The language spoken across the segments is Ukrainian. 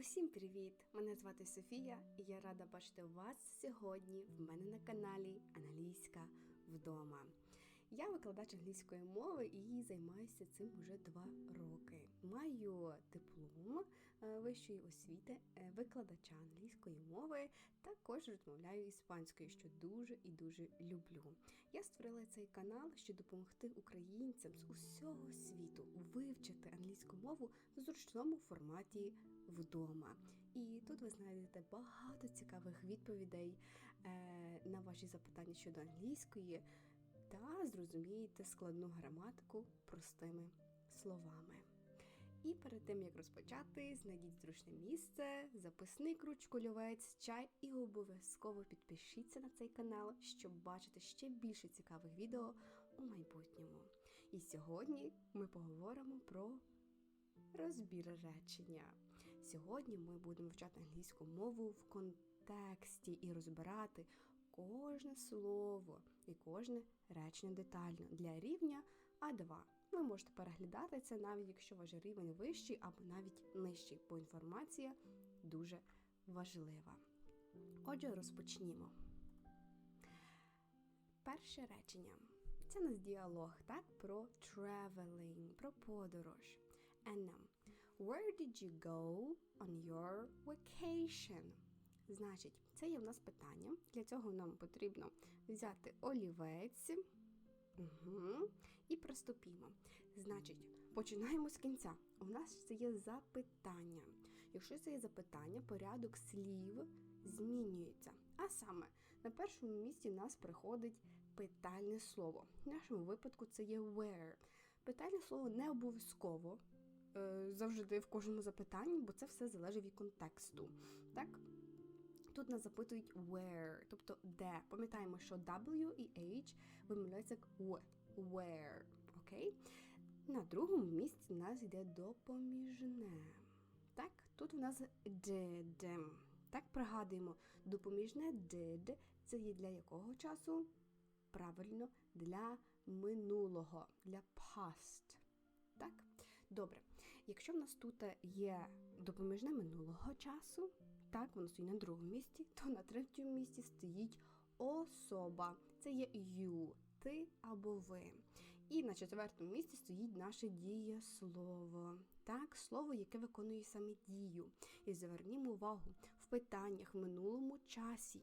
Усім привіт! Мене звати Софія, і я рада бачити вас сьогодні в мене на каналі Англійська вдома. Я викладач англійської мови і займаюся цим уже два роки. Маю диплом вищої освіти е, викладача англійської мови, також розмовляю іспанською, що дуже і дуже люблю. Я створила цей канал, щоб допомогти українцям з усього світу вивчити англійську мову в зручному форматі вдома. І тут ви знайдете багато цікавих відповідей е, на ваші запитання щодо англійської та зрозумієте складну граматику простими словами. І перед тим як розпочати, знайдіть зручне місце, записник, ручку, олівець, чай і обов'язково підпишіться на цей канал, щоб бачити ще більше цікавих відео у майбутньому. І сьогодні ми поговоримо про розбір речення. Сьогодні ми будемо вчати англійську мову в контексті і розбирати кожне слово і кожне речення детально для рівня А2. Ви можете переглядати це, навіть якщо ваш рівень вищий або навіть нижчий, бо інформація дуже важлива. Отже, розпочнімо. Перше речення. Це у нас діалог, так? Про traveling, про подорож. Anna, where did you go on your vacation? Значить, це є в нас питання. Для цього нам потрібно взяти олівець. Угу. І приступімо. Значить, починаємо з кінця. У нас це є запитання. Якщо це є запитання, порядок слів змінюється. А саме, на першому місці в нас приходить питальне слово. В нашому випадку це є where. Питальне слово не обов'язково е, завжди в кожному запитанні, бо це все залежить від контексту. Так? Тут нас запитують where, тобто де. Пам'ятаємо, що W і H вимовляються як w, where. Окей? На другому місці у нас йде допоміжне. Так, тут у нас did. Так, пригадуємо, допоміжне did це є для якого часу? Правильно, для минулого, для past. Так? Добре. Якщо в нас тут є допоміжне минулого часу, так, воно стоїть на другому місці, то на третьому місці стоїть особа. Це є you, ти або ви. І на четвертому місці стоїть наше дієслово. Так, слово, яке виконує саме дію. І звернімо увагу в питаннях в минулому часі.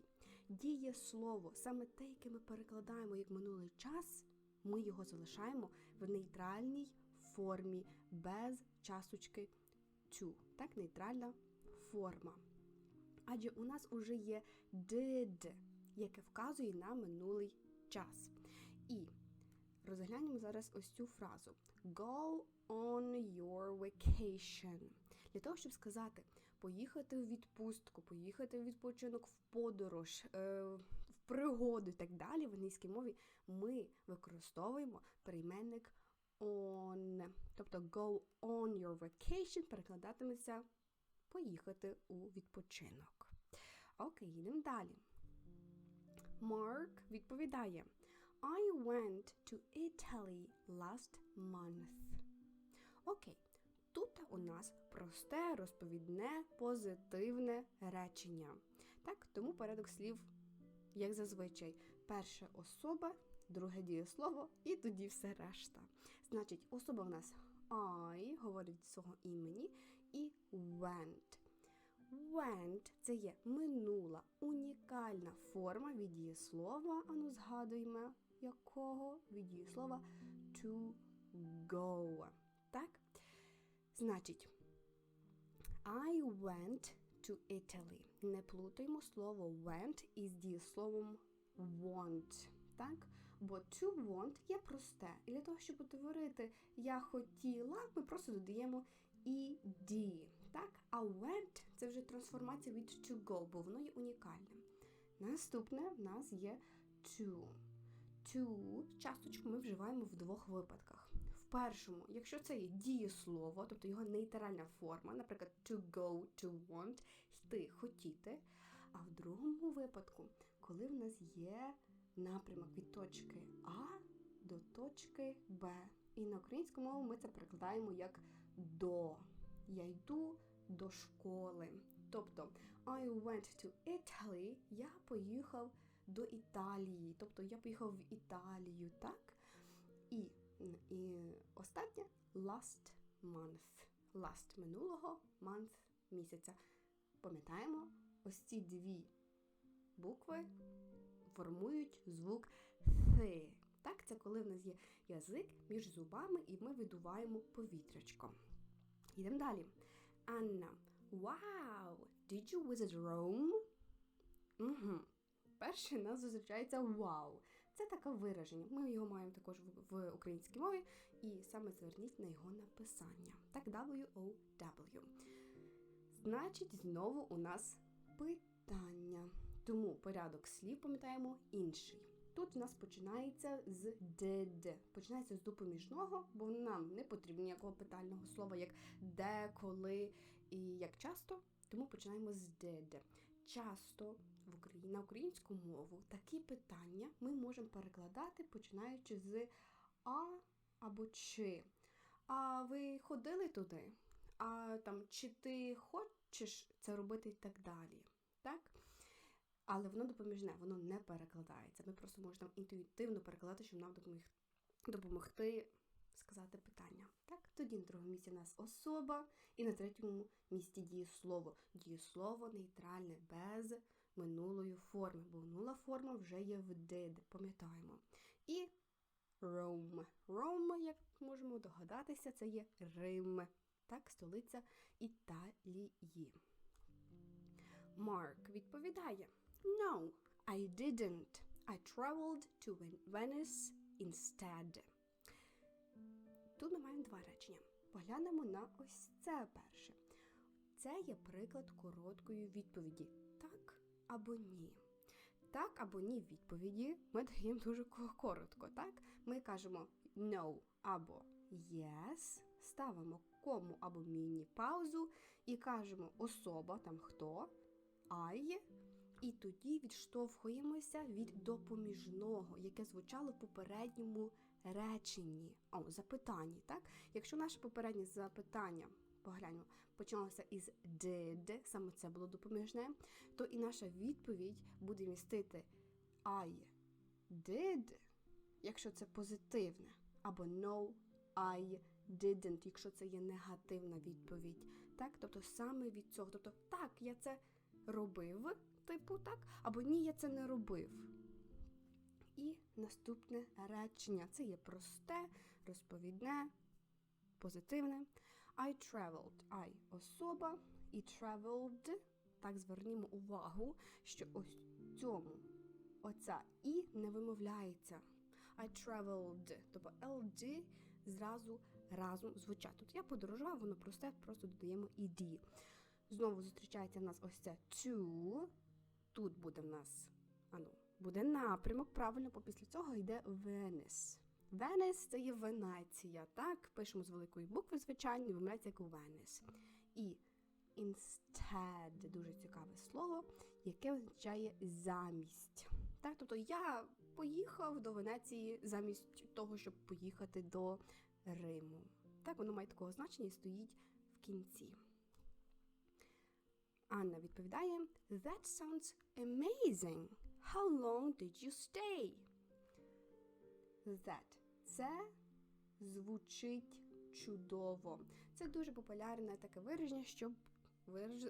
Дієслово, саме те, яке ми перекладаємо як минулий час, ми його залишаємо в нейтральній формі без часочки to. Так, нейтральна форма. Адже у нас уже є did, яке вказує на минулий час. І розглянемо зараз ось цю фразу: Go on your vacation. Для того, щоб сказати, поїхати в відпустку, поїхати в відпочинок в подорож, е, в пригоду і так далі, в англійській мові ми використовуємо прийменник on. Тобто go on your vacation перекладатиметься поїхати у відпочинок. Окей, йдемо далі. Марк відповідає: I went to Italy last month. Окей, тут у нас просте, розповідне, позитивне речення. Так, тому порядок слів, як зазвичай, перша особа, друге дієслово і тоді все решта. Значить, особа в нас I, говорить свого імені, і went. Went це є минула, унікальна форма від дієслова, ану згадуємо, якого від дієслова to go. Так? Значить, I went to Italy. Не плутаємо слово went із дієсловом want. Так? Бо to want є просте. І для того, щоб утворити я хотіла, ми просто додаємо ed. Так? А went це вже трансформація від to go, бо воно є унікальним. Наступне в нас є to. To часточку ми вживаємо в двох випадках. В першому, якщо це є дієслово, тобто його нейтральна форма, наприклад, to go, to want, йти, хотіти. А в другому випадку, коли в нас є напрямок від точки А до точки Б. І на українську мову ми це перекладаємо як до. Я йду до школи. Тобто I went to Italy, я поїхав до Італії. Тобто я поїхав в Італію, так? І, і останнє last month. Last минулого month місяця. Пам'ятаємо, ось ці дві букви формують звук «th». Так, це коли в нас є язик між зубами і ми видуваємо повітрячко. Йдемо далі. Анна. Wow! Did you visit Rome? Угу. Перше нас зустрічається wow. Це таке вираження. Ми його маємо також в українській мові, і саме зверніть на його написання. Так, W-O-W. Значить, знову у нас питання. Тому порядок слів пам'ятаємо інший. Тут у нас починається з did. Починається з допоміжного, бо нам не потрібно ніякого питального слова, як де, коли і як часто. Тому починаємо з did. Часто в Україні на українську мову такі питання ми можемо перекладати, починаючи з а або чи. А ви ходили туди? А там чи ти хочеш це робити і так далі. Так? Але воно допоміжне, воно не перекладається. Ми просто можемо інтуїтивно перекладати, щоб нам допомогти, допомогти сказати питання. Так, тоді на другому місці у нас особа, і на третьому місці дієслово. Дієслово нейтральне без минулої форми, бо минула форма вже є в did, пам'ятаємо. І Rome. Rome, як можемо догадатися, це є Рим. Так, столиця Італії. Марк відповідає: No, I didn't. I traveled to Venice instead. Тут ми маємо два речення. Поглянемо на ось це перше. Це є приклад короткої відповіді: так або ні. Так або ні відповіді ми даємо дуже коротко. так? Ми кажемо no або yes, ставимо кому або міні-паузу і кажемо особа, там хто, I, і тоді відштовхуємося від допоміжного, яке звучало в попередньому реченні, о, запитанні. так? Якщо наше попереднє запитання, погляньмо, почалося із did, саме це було допоміжне, то і наша відповідь буде містити I did, якщо це позитивне, або no, I didn't, якщо це є негативна відповідь. Так? Тобто саме від цього. Тобто, так, я це робив, типу, так, або ні, я це не робив. І наступне речення. Це є просте, розповідне, позитивне. I traveled. I особа і traveled. Так, звернімо увагу, що ось цьому оця і не вимовляється. I traveled. Тобто LD зразу разом звучать. Тут я подорожував, воно просте, просто додаємо ed. Знову зустрічається в нас ось це to. Тут буде в нас, ану, буде напрямок, правильно, бо після цього йде Венес. Венес це є Венеція, так? Пишемо з великої букви, звичайно, вимовляється як Венес. І instead дуже цікаве слово, яке означає замість. Так, тобто я поїхав до Венеції замість того, щоб поїхати до Риму. Так, воно має такого значення і стоїть в кінці. Анна відповідає: That sounds amazing. How long did you stay? That. Це звучить чудово. Це дуже популярне таке вираження, щоб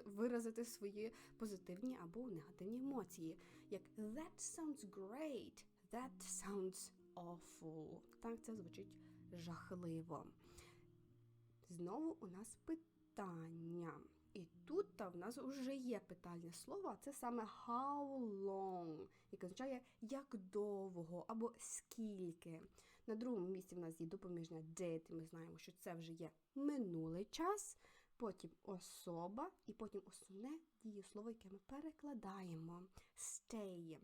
виразити свої позитивні або негативні емоції. Як That sounds great. That sounds awful. Так, це звучить жахливо. Знову у нас питання. І тут в нас вже є питальне слово, а це саме how long, яке означає як довго або скільки. На другому місці в нас є допоміжне did, ми знаємо, що це вже є минулий час, потім особа, і потім основне дієслово, яке ми перекладаємо. Stay.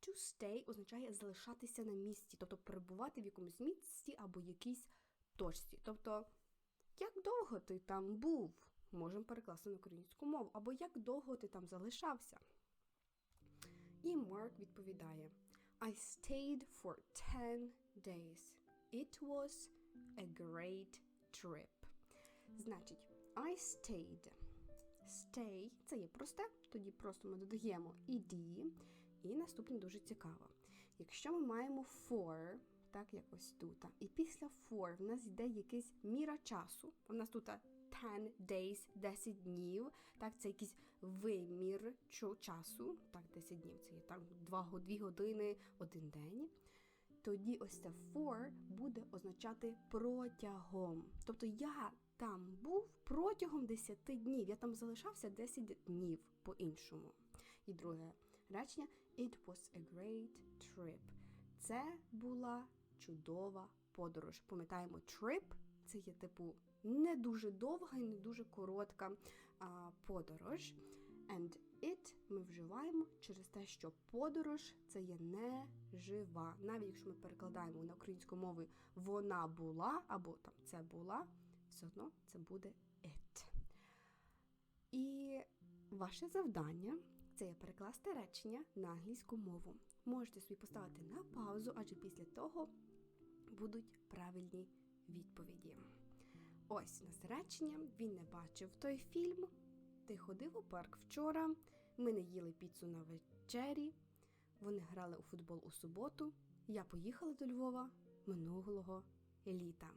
To stay означає залишатися на місці, тобто перебувати в якомусь місці або якійсь точці. Тобто, як довго ти там був? Можемо перекласти на українську мову, або як довго ти там залишався. І Марк відповідає: I stayed for 10 days. It was a great trip. Значить, I stayed. stay це є просте, тоді просто ми додаємо ed. І наступне дуже цікаво. Якщо ми маємо for, так як ось тут, і після for в нас йде якийсь міра часу. У нас тут 10 days, 10 днів. Так, це якийсь вимір часу. Так, 10 днів це є там 2, 2 години, один день. Тоді ось це for буде означати протягом. Тобто я там був протягом 10 днів. Я там залишався 10 днів по-іншому. І друге речення It was a great trip. Це була чудова подорож. Пам'ятаємо, trip це є типу не дуже довга і не дуже коротка а, подорож. And it ми вживаємо через те, що подорож це є не жива. Навіть якщо ми перекладаємо на українську мову вона була або там це була, все одно це буде it. І ваше завдання це є перекласти речення на англійську мову. Можете собі поставити на паузу, адже після того будуть правильні відповіді. Ось у нас. Він не бачив той фільм. Ти ходив у парк вчора. Ми не їли піцу на вечері. Вони грали у футбол у суботу. Я поїхала до Львова минулого літа.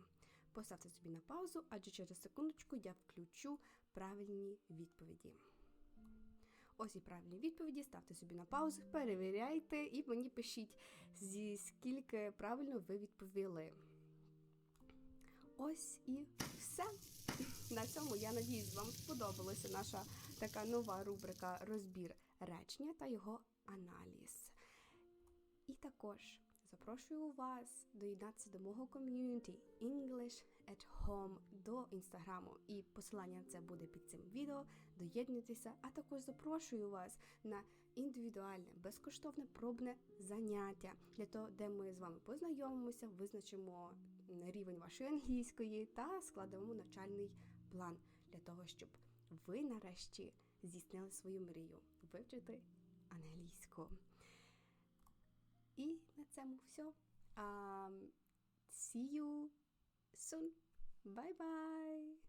Поставте собі на паузу, адже через секундочку я включу правильні відповіді. Ось і правильні відповіді. Ставте собі на паузу, перевіряйте і мені пишіть, зі скільки правильно ви відповіли. Ось і все. На цьому я надіюсь, вам сподобалася наша така нова рубрика розбір речення та його аналіз. І також запрошую вас доєднатися до мого ком'юніті English at Home до інстаграму. І посилання на це буде під цим відео. Доєднуйтеся, а також запрошую вас на індивідуальне безкоштовне пробне заняття для того, де ми з вами познайомимося, визначимо рівень вашої англійської та складемо навчальний план для того, щоб ви нарешті здійснили свою мрію вивчити англійську. І на цьому все. Um, see you soon. Bye-bye!